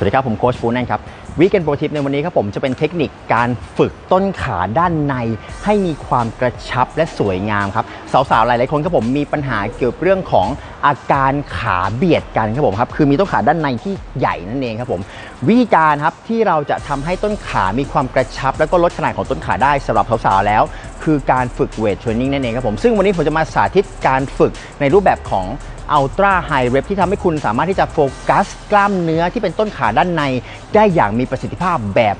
วัสดีครับ ผมโค้ชฟูแนนครับวีแกนโปรทิปในวันนี้ครับผมจะเป็นเทคนิคการฝึกต้นขาด้านใน ให้มีความกระชับและสวยงามครับ สาวๆ หลายๆ คนครับผมมีปัญหาเกี่ยวกับเรื่องของอาการขาเบียดกันครับผมครับคือมีต้นขาด้านในที่ใหญ่นั่นเองครับผมวิธีการครับที่เราจะทำให้ต้นขามีความกระชับ แล้วก็ลดขนาดของต้นขาได้สำหรับสาวๆแล้ว คือการฝึกเวทเทรนนิ่งนั่นเองครับผมซึ่งวันนี้ผมจะมาสาธิตการฝึกในรูปแบบของ อัลตร้าไฮเรปที่ทำให้คุณสามารถที่จะโฟกัสกล้ามเนื้อที่เป็นต้นขาด้านใน ได้อย่างมีประสิทธิภาพแบบ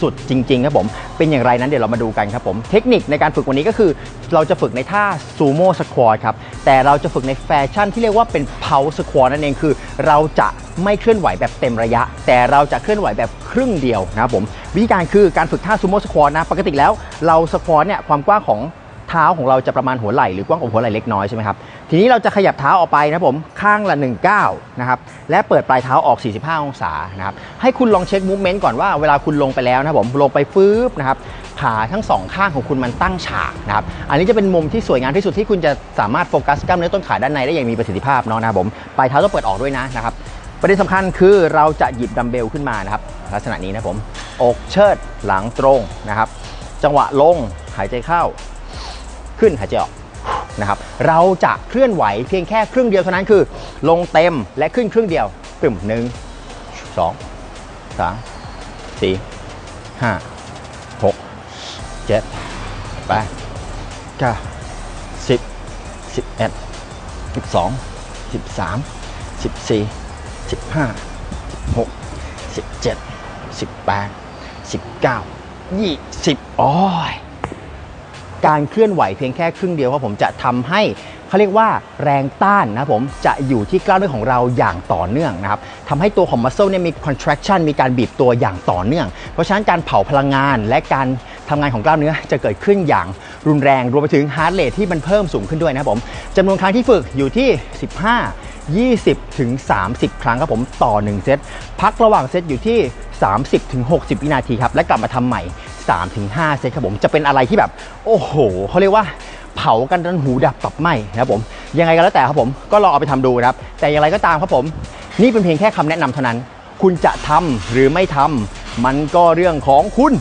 สุดๆ จริง ๆ ครับผม เป็นอย่างไรนั้นเดี๋ยวเรามาดูกันครับผม เทคนิคในการฝึกวันนี้ก็คือ เราจะฝึกในท่าซูโม่สควอตครับ แต่เราจะฝึกในแฟชั่นที่เรียกว่าเป็นเพาสควอตนั่นเองคือ เราจะไม่เคลื่อนไหวแบบเต็มระยะ แต่เราจะเคลื่อนไหวแบบครึ่งเดียวนะครับผมวิธีการคือการฝึกท่าซูโม่สควอตนะปกติแล้วเราสควอตเนี่ยความกว้างของ ท้าของเราจะประมาณหัวไหล่หรือกว้างกว่าหัวไหล่เล็กน้อยใช่ไหมครับทีนี้เราจะขยับเท้าออกไปนะผมข้างละ1ก้านะครับและเปิดปลายเท้าออก 45 องศานะครับให้คุณลองเช็คมูฟเมนต์ก่อนว่าเวลาคุณลงไปแล้วนะผมลงไปฟืบนะครับขาทั้งสองข้างของคุณมันตั้งฉากนะครับ อันนี้จะเป็นมุมที่สวยงามที่สุดที่คุณจะสามารถโฟกัสกล้ามเนื้อต้นขาด้านในได้อย่างมีประสิทธิภาพเนาะนะครับผมปลายเท้าต้องเปิดออกด้วยนะนะครับ ประเด็นสำคัญคือเราจะหยิบดัมเบลขึ้นมานะครับ ลักษณะนี้นะผม อกเชิดหลังตรงนะครับ จังหวะลงหายใจเข้า ขึ้นหายใจออกนะครับเราจะเคลื่อนไหวเพียงแค่ครึ่งเดียวเท่านั้นคือ ลงเต็มและขึ้นครึ่งเดียวตึมหนึ่งสองสามสี่ห้าหกเจ็ดแปดเก้าสิบสิบเอ็ดสิบสองสิบสามสิบสี่สิบห้าสิบหกสิบเจ็ดสิบแปดสิบเก้ายี่สิบโอ้ย การเคลื่อนไหวเพียงแค่ครึ่งเดียวครับผมจะทำให้เขาเรียกว่าแรงต้านนะผมจะอยู่ที่กล้ามเนื้อของเราอย่างต่อเนื่องนะครับทำให้ตัวของ muscle เนี่ยมี contraction มีการบีบตัวอย่างต่อเนื่อง เพราะฉะนั้นการเผาพลังงานและการทำงานของกล้ามเนื้อจะเกิดขึ้นอย่างรุนแรงรวมไปถึง heart rate ที่มันเพิ่มสูงขึ้นด้วยนะผมจำนวนครั้งที่ฝึกอยู่ที่ 15 20ถึง30 ครั้งครับผมต่อ 1 เซต พักระหว่างเซตอยู่ที่ 30ถึง60 วินาทีครับ และกลับมาทำใหม่ 3 ถึง 5 เซตครับผมจะเป็นอะไรที่แบบ โอ้โหเขาเรียกว่าเผากันจนหูดับตับไหมนะครับผมยังไงก็แล้วแต่ครับผมก็ลองเอาไปทำดูนะครับ แต่อย่างไรก็ตามครับผม นี่เป็นเพียงแค่คำแนะนำเท่านั้น คุณจะทำหรือไม่ทำมันก็เรื่องของคุณ